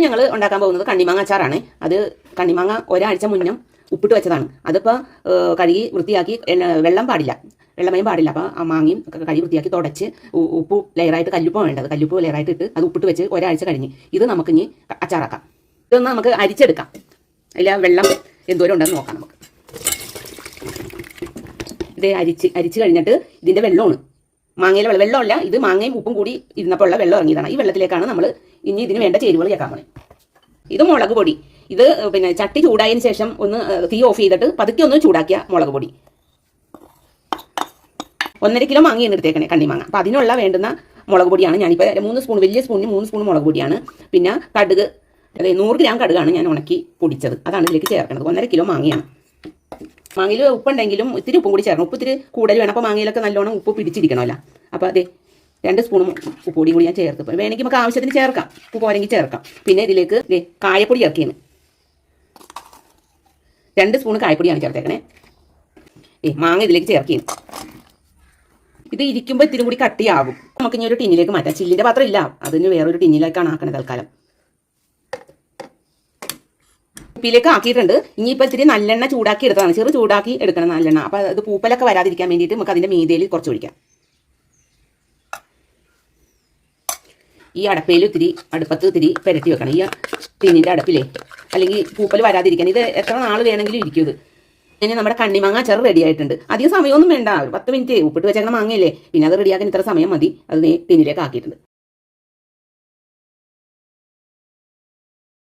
ഞങ്ങൾ ഉണ്ടാക്കാൻ പോകുന്നത് കണ്ണിമാങ്ങ അച്ചാറാണ് അത് കണ്ണിമാങ്ങ ഒരാഴ്ച മുന്നം ഉപ്പിട്ട് വെച്ചതാണ്. അതിപ്പോൾ കഴുകി വൃത്തിയാക്കി വെള്ളം പാടില്ല. വെള്ളമയം പാടില്ല. അപ്പോൾ ആ മാങ്ങയും കഴുകി വൃത്തിയാക്കി തുടച്ച് ഉപ്പ് ലെയറായിട്ട് കല്ലുപ്പ് വേണ്ടത്. കല്ലുപ്പ് ലെയറായിട്ട് ഇട്ട് അത് ഉപ്പിട്ട് വെച്ച് ഒരാഴ്ച കഴിഞ്ഞ് ഇത് നമുക്ക് ഇനി അച്ചാറാക്കാം. ഇതൊന്ന് നമുക്ക് അരിച്ചെടുക്കാം. ആ വെള്ളം എന്തോരം ഉണ്ടെന്ന് നോക്കാം നമുക്ക്. ഇത് അരിച്ച് അരിച്ച് കഴിഞ്ഞിട്ട് ഇതിന്റെ വെള്ളമാണ്. മാങ്ങയിലെ വെള്ളം വെള്ളമല്ല ഇത് മാങ്ങയും ഉപ്പും കൂടി ഇരുന്നപ്പോൾ ഉള്ള വെള്ളം ഇറങ്ങിയതാണ്. ഈ വെള്ളത്തിലേക്കാണ് നമ്മൾ ഇനി ഇതിന് വേണ്ട ചേരുവകൾ ചേർക്കാൻ പോണേ ഇത് മുളക് പൊടി. ഇത് പിന്നെ ചട്ടി ചൂടായതിന് ശേഷം ഒന്ന് തീ ഓഫ് ചെയ്തിട്ട് പതുക്കെ ഒന്ന് ചൂടാക്കിയ മുളക് പൊടി. ഒന്നര കിലോ മാങ്ങയാണ് എടുത്തേക്കണേ കണ്ണിമാങ്ങ അപ്പം അതിനുള്ള വേണ്ടുന്ന മുളക് പൊടിയാണ് ഞാനിപ്പോൾ മൂന്ന് സ്പൂൺ വലിയ സ്പൂണിന് മൂന്ന് സ്പൂൺ മുളക് പൊടിയാണ്. പിന്നെ കടുക് അതായത് നൂറ് ഗ്രാം കടുകാണ് ഞാൻ ഉണക്കി പൊടിച്ചത്. അതാണ് ഇതിലേക്ക് ചേർക്കുന്നത് ഒന്നര കിലോ മാങ്ങയാണ്. മാങ്ങയിൽ ഉപ്പുണ്ടെങ്കിലും ഇത്തിരി ഉപ്പും കൂടി ചേർക്കണം. ഉപ്പ് ഇത്തിരി കൂടുതൽ വേണം. അപ്പോൾ മാങ്ങയിലൊക്കെ നല്ലോണം ഉപ്പ് പിടിച്ചിരിക്കണമല്ലോ. അപ്പോൾ അതെ രണ്ട് സ്പൂണും ഉപ്പ് പൊടി കൂടി ഞാൻ ചേർത്ത്. വേണമെങ്കിൽ നമുക്ക് ആവശ്യത്തിന് ചേർക്കാം. ഉപ്പ് പോരെങ്കിൽ ചേർക്കാം. പിന്നെ ഇതിലേക്ക് കായപ്പൊടി ചേർക്കിയാണ് രണ്ട് സ്പൂൺ കായപ്പൊടിയാണ് ചേർത്തേക്കണേ. ഏ മാങ്ങ ഇതിലേക്ക് ചേർക്കിയാണ് ഇത് ഇരിക്കുമ്പോൾ ഇത്തിരി കൂടി കട്ടിയാകും. നമുക്ക് ഇനി ഒരു ടിന്നിലേക്ക് മാറ്റാം. ചില്ലിന്റെ പാത്രം ഇല്ല. അതിന് വേറൊരു ടിന്നിലേക്കാണ് ആക്കണത് തൽക്കാലം. ഉപ്പിലേക്ക് ആക്കിയിട്ടുണ്ട്. ഇനിയിപ്പോൾ ഇത്തിരി നല്ലെണ്ണ ചൂടാക്കി എടുത്തതാണ്. ചെറു ചൂടാക്കി എടുക്കണം നല്ലെണ്ണ. അപ്പോൾ അത് പൂപ്പലൊക്കെ വരാതിരിക്കാൻ വേണ്ടിയിട്ട് നമുക്ക് അതിന്റെ മീതയിൽ കുറച്ച് ഒഴിക്കാം. ഈ അടപ്പയിൽ ഇത്തിരി അടുപ്പത്ത് ഇത്തിരി പെരട്ടി വെക്കണം. ഈ ടീനിന്റെ അടപ്പിലേ. അല്ലെങ്കിൽ പൂപ്പൽ വരാതിരിക്കാൻ. ഇത് എത്ര നാൾ വേണമെങ്കിലും ഇരിക്കും ഇത്. ഇനി നമ്മുടെ കണ്ണിമാങ്ങ അച്ചാർ റെഡി ആയിട്ടുണ്ട്. അധികം സമയമൊന്നും വേണ്ട. ഒരു പത്ത് മിനിറ്റ് ഉപ്പിട്ട് വെച്ചേക്കണ മാങ്ങയില്ലേ. പിന്നെ അത് റെഡിയാക്കാൻ ഇത്ര സമയം മതി. അത് നീ ടിന്നിലേക്ക് ആക്കിയിട്ടുണ്ട്.